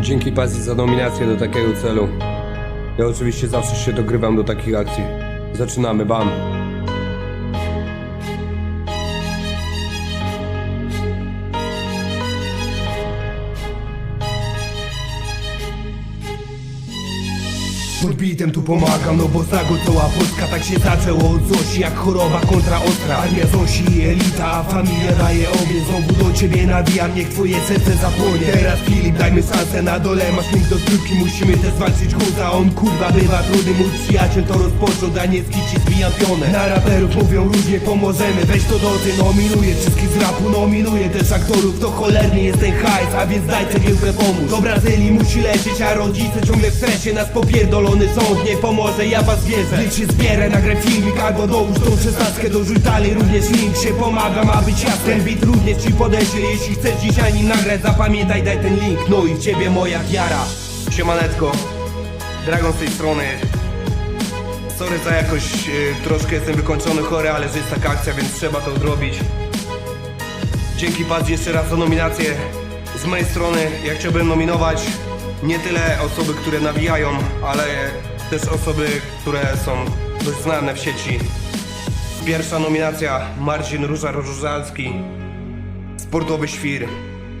Dzięki Pazji za nominację do takiego celu. Ja oczywiście zawsze się dogrywam do takich akcji. Zaczynamy, bam. Pod bitem tu pomagam, no bo za go cała Polska Tak się zaczęło od Zosi, jak choroba kontra ostra Armia Zosi i elita, a familia daje ogień. Znowu do ciebie nawijam, niech twoje serce zapłonie. Teraz Filip, dajmy szansę na dole. Masz link do zgrywki, musimy też walczyć chuda On kurwa bywa trudny, mój przyjaciel to rozpoczął A nie z kici zbijam pionę. Na raperów mówią różnie, pomożemy. Weź to doty, nominuję wszystkich z rapu Nominuję też aktorów, to cholernie jest ten hajs A więc daj cegiełkę pomóc. Do Brazylii musi lecieć, a rodzice ciągle w stresie Nas popierdolony sąd nie pomoże, ja was wierzę Niech się zbierę, nagrę filmik albo dołóż tą szesnastkę Do dalej również link się pomaga, ma być jasny Ten beat również ci podeślę, jeśli chcesz dzisiaj nim nagrać Zapamiętaj, daj ten link, no i w ciebie moja wiara Siemaneczko. Dragon z tej strony. Sorry za jakoś y, troszkę jestem wykończony chory, ale że jest taka akcja, więc trzeba to zrobić. Dzięki Pazji jeszcze raz za nominację. Z mojej strony ja chciałbym nominować nie tyle osoby, które nawijają, ale też osoby, które są dość znane w sieci. Pierwsza nominacja Marcin Różar Różalski. Sportowy świr.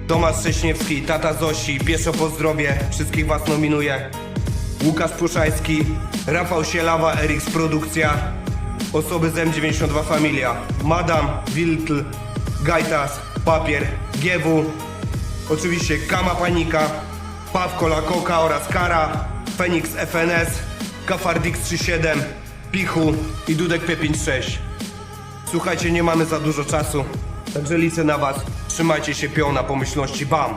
Tomasz Szcześniewski, tata Zosi, pieszo pozdrowie, wszystkich was nominuję. Łukasz Puszajski, Rafał Sielawa, Eriks Produkcja, osoby z M92 Familia, Madam, Wiltl, Gajtas, Papier, GW, oczywiście Kama Panika, Pawko Lakoka oraz Kara, Fenix FNS, Kafardix 37, Pichu i Dudek P56. Słuchajcie, nie mamy za dużo czasu, także liczę na was. Trzymajcie się piona pomyślności, bam!